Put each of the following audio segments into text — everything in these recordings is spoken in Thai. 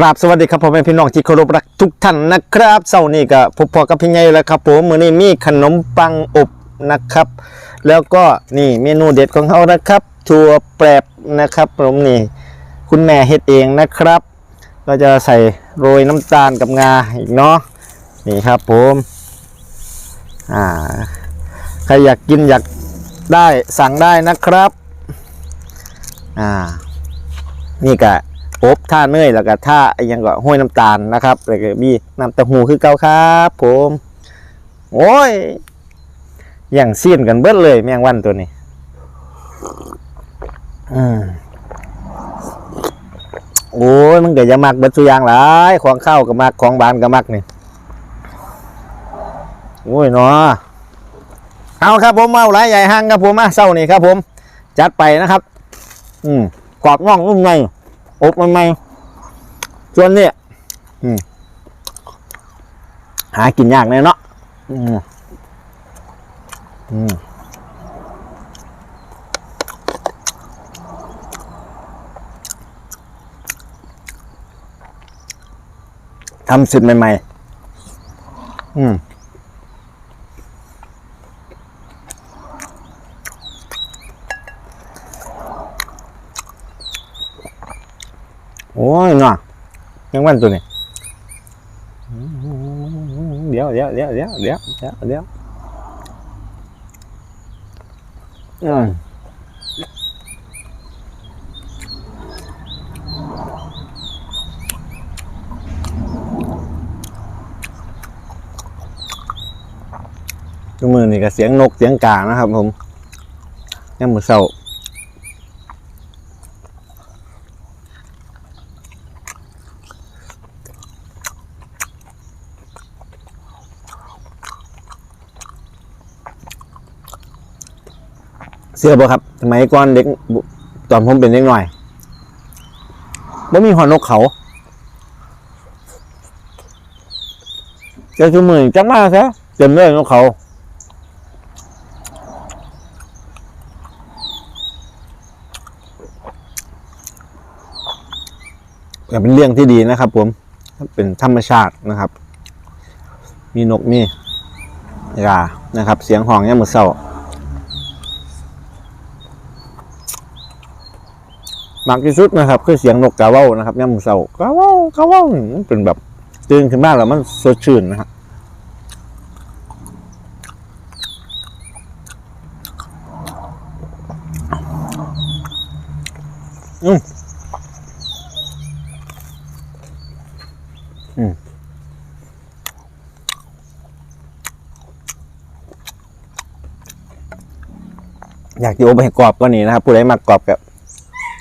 กราบสวัสดีครับพ่อแม่พี่น้องที่เคารพรักทุกท่านนะครับเสาร์นี้ก็พบพอกับพี่ใหญ่แล้วครับผมมื้อนี้มีขนมปังอบนะครับ แล้วก็นี่เมนูเด็ดของเขานะครับถั่วแปรบนะครับผมนี่คุณแม่เฮ็ดเองนะครับเราจะใส่โรยน้ำตาลกับงาอีกเนาะนี่ครับผมอ่าใครอยากกินอยากได้สั่งได้นะครับอ่านี่ก็ อบท่าเนยแล้วก็ท่าอิหยังก็ห้วยน้ำตาลนะครับแล้วก็มีน้ำเต้าหู้คือเก่าครับ ผม โอ้ยอย่างเสี้ยนกันเบิดเลย แมงวันตัวนี้อืมโอ้ยมันก็จะมักเบิดสุอยางหลายของข้าวก็มักของบานก็มักนี่โอ้ยเนาะเอาครับผมเอาหลายใหญ่ห้างครับผมมาเศร้านี่ครับ ผม จัดไปนะครับ อืมกรอบง่องนุ่มใน อบมันไม่ส่วนเนี่ยหากินยากแน่เนาะอืมอืมทำสุดใหม่ๆ อืม โอ้ยน่ะยังวันตัวนี้เดี๋ยวเดี๋ยวเดี๋ยวเดี๋ยวเดี๋ยวเดี๋ยวเดี๋ยวอืมทุกมือนี่ก็เสียงนกเสียงกานะครับผมยังมือเศร้า เสื้อบ่ครับสมัยก่อนเด็กตอนผมเป็นเด็กหน่อยบ่มีหอนกเขาจะคือมือจังมากซะเต็มเลยนกเขาก็เป็นเรื่องที่ดีนะครับผมเป็นธรรมชาตินะครับ มีนกมีกานะครับ เสียงห้องเนี่ยมมือเศร้า มากที่สุดนะครับคือเสียงนกกาเว้านะครับย่ำเสากาเว้ากาเว้ามันเป็นแบบตื่นขึ้นมาแล้วมันสดชื่นนะฮะอืมอืมอยากจะอบให้กรอบก็นี่นะครับผู้ใดมากกรอบแบบ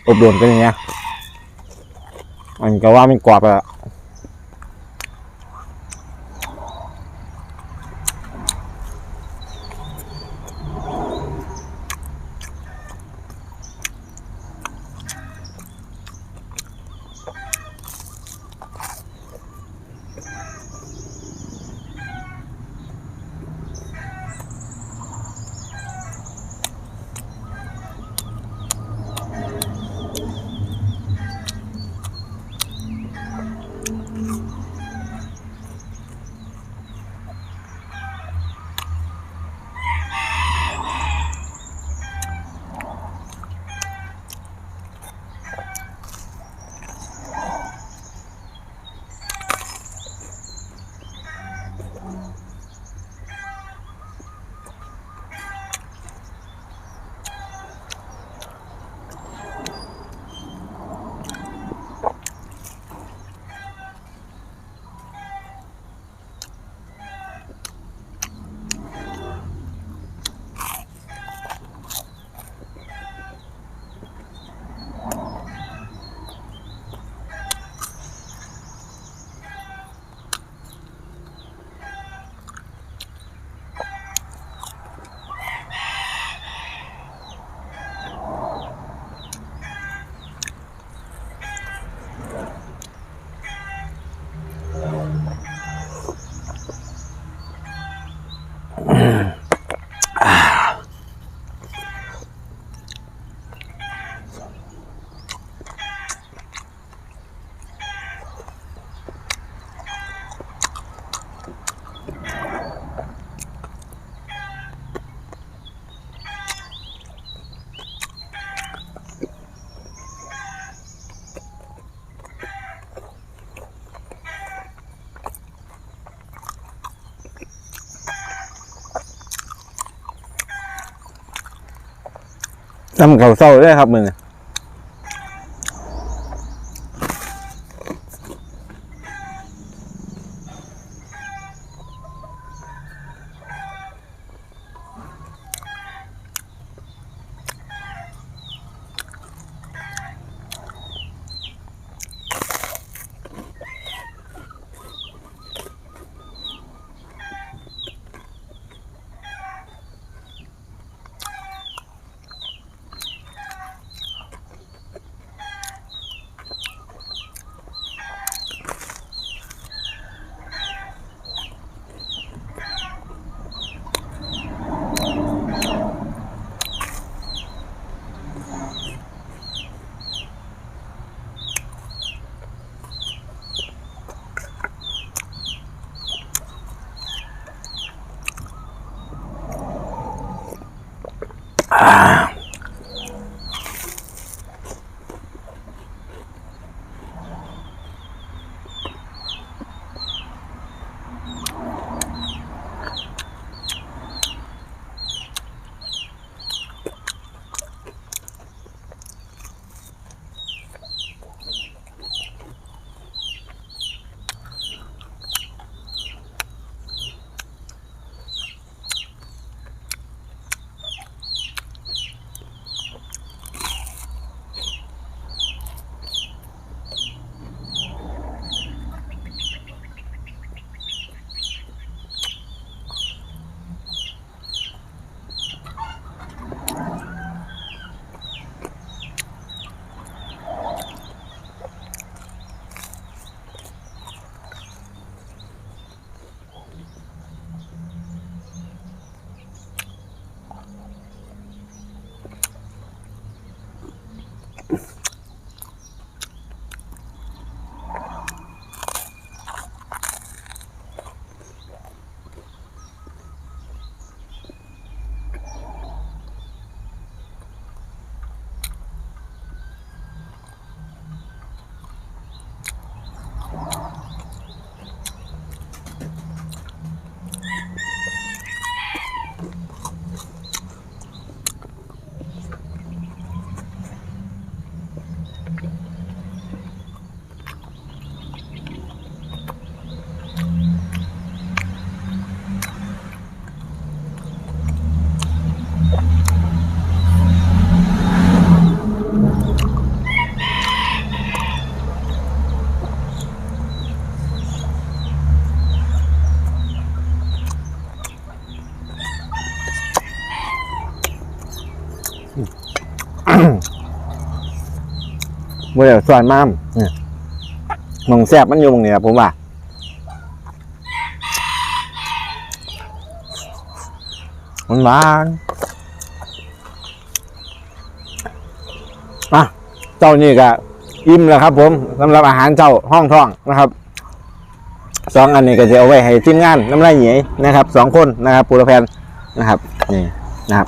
อบรมกันอย่างเงี้ยอันก็ว่ามันกรอบอะ ทำเขาเศร้าได้ครับมึง มื่ อเดี๋ยส่วนมามเนี่ยมองแซบมันอยู่มองนี้ครับผมว่ามันหวานอะเจ้านี่ก็อิ่มแล้วครับ ผมสำหรับอาหารเจ้าห้องท่องนะครับสองอันนี้ก็จะเอาไว้ให้ทีมงานน้ำลายเหนียนะครับสองคนนะครับปูรแพนนะครับนี่นะครับ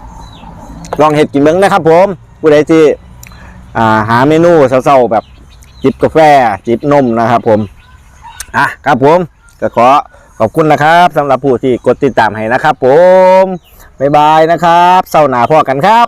ลองเห็ดกินเบิ้งนะครับ ผมผู้ใดที่ อ่าหาเมนูเศร้าๆแบบจิบกาแฟจิบนมนะครับผมอะครับผมก็ขอขอบคุณนะครับสำหรับผู้ที่กดติดตามให้นะครับ ผมบ๊ายบายนะครับเศร้าหนาพ่อกันครับ